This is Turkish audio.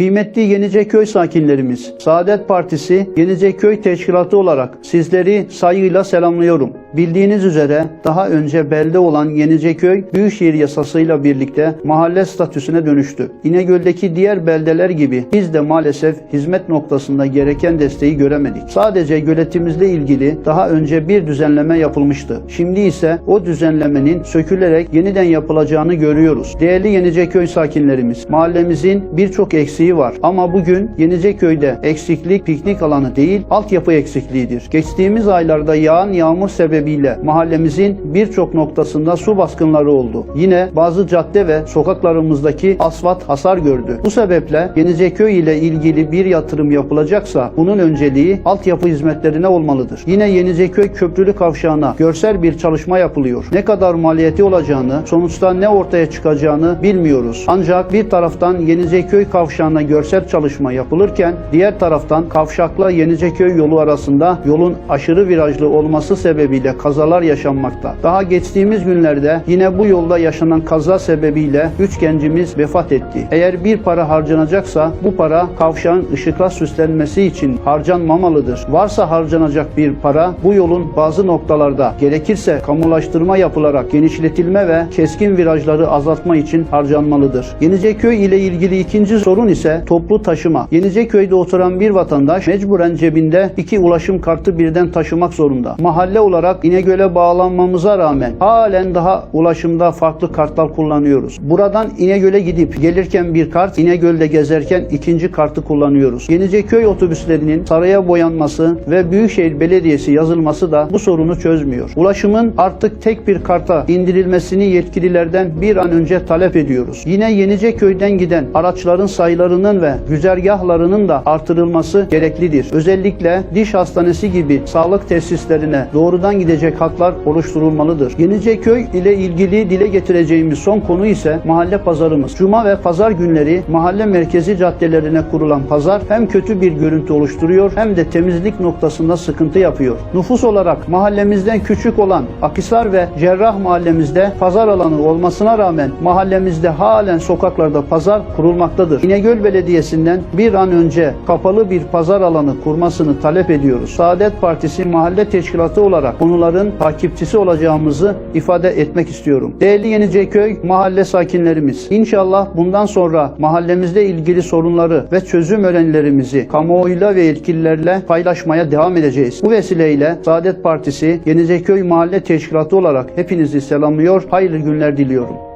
Kıymetli Yeniceköy sakinlerimiz, Saadet Partisi Yeniceköy Teşkilatı olarak sizleri saygıyla selamlıyorum. Bildiğiniz üzere daha önce belde olan Yeniceköy Büyükşehir Yasası'yla birlikte mahalle statüsüne dönüştü. İnegöl'deki diğer beldeler gibi biz de maalesef hizmet noktasında gereken desteği göremedik. Sadece göletimizle ilgili daha önce bir düzenleme yapılmıştı. Şimdi ise o düzenlemenin sökülerek yeniden yapılacağını görüyoruz. Değerli Yeniceköy sakinlerimiz, mahallemizin birçok eksiği var ama bugün Yeniceköy'de eksiklik piknik alanı değil, altyapı eksikliğidir. Geçtiğimiz aylarda yağan yağmur sebebiyle mahallemizin birçok noktasında su baskınları oldu. Yine bazı cadde ve sokaklarımızdaki asfalt hasar gördü. Bu sebeple Yeniceköy ile ilgili bir yatırım yapılacaksa bunun önceliği altyapı hizmetlerine olmalıdır. Yine Yeniceköy Köprülü Kavşağı'na görsel bir çalışma yapılıyor. Ne kadar maliyeti olacağını, sonuçta ne ortaya çıkacağını bilmiyoruz. Ancak bir taraftan Yeniceköy Kavşağı'na görsel çalışma yapılırken diğer taraftan Kavşak'la Yeniceköy yolu arasında yolun aşırı virajlı olması sebebiyle kazalar yaşanmakta. Daha geçtiğimiz günlerde yine bu yolda yaşanan kaza sebebiyle 3 gencimiz vefat etti. Eğer bir para harcanacaksa bu para kavşağın ışıkla süslenmesi için harcanmamalıdır. Varsa harcanacak bir para bu yolun bazı noktalarda gerekirse kamulaştırma yapılarak genişletilme ve keskin virajları azaltma için harcanmalıdır. Yeniceköy ile ilgili ikinci sorun ise toplu taşıma. Yeniceköy'de oturan bir vatandaş mecburen cebinde iki ulaşım kartı birden taşımak zorunda. Mahalle olarak İnegöl'e bağlanmamıza rağmen halen daha ulaşımda farklı kartlar kullanıyoruz. Buradan İnegöl'e gidip gelirken bir kart, İnegöl'de gezerken ikinci kartı kullanıyoruz. Yeniceköy otobüslerinin saraya boyanması ve Büyükşehir Belediyesi yazılması da bu sorunu çözmüyor. Ulaşımın artık tek bir karta indirilmesini yetkililerden bir an önce talep ediyoruz. Yine Yeniceköy'den giden araçların sayılarının ve güzergahlarının da artırılması gereklidir. Özellikle diş hastanesi gibi sağlık tesislerine doğrudan gidecek hatlar oluşturulmalıdır. Yeniceköy ile ilgili dile getireceğimiz son konu ise mahalle pazarımız. Cuma ve pazar günleri mahalle merkezi caddelerine kurulan pazar hem kötü bir görüntü oluşturuyor hem de temizlik noktasında sıkıntı yapıyor. Nüfus olarak mahallemizden küçük olan Akisar ve Cerrah mahallemizde pazar alanı olmasına rağmen mahallemizde halen sokaklarda pazar kurulmaktadır. İnegöl Belediyesi'nden bir an önce kapalı bir pazar alanı kurmasını talep ediyoruz. Saadet Partisi mahalle teşkilatı olarak konuların takipçisi olacağımızı ifade etmek istiyorum. Değerli Yeniceköy mahalle sakinlerimiz, inşallah bundan sonra mahallemizde ilgili sorunları ve çözüm önerilerimizi kamuoyuyla ve yetkililerle paylaşmaya devam edeceğiz. Bu vesileyle Saadet Partisi Yeniceköy Mahalle Teşkilatı olarak hepinizi selamlıyor, hayırlı günler diliyorum.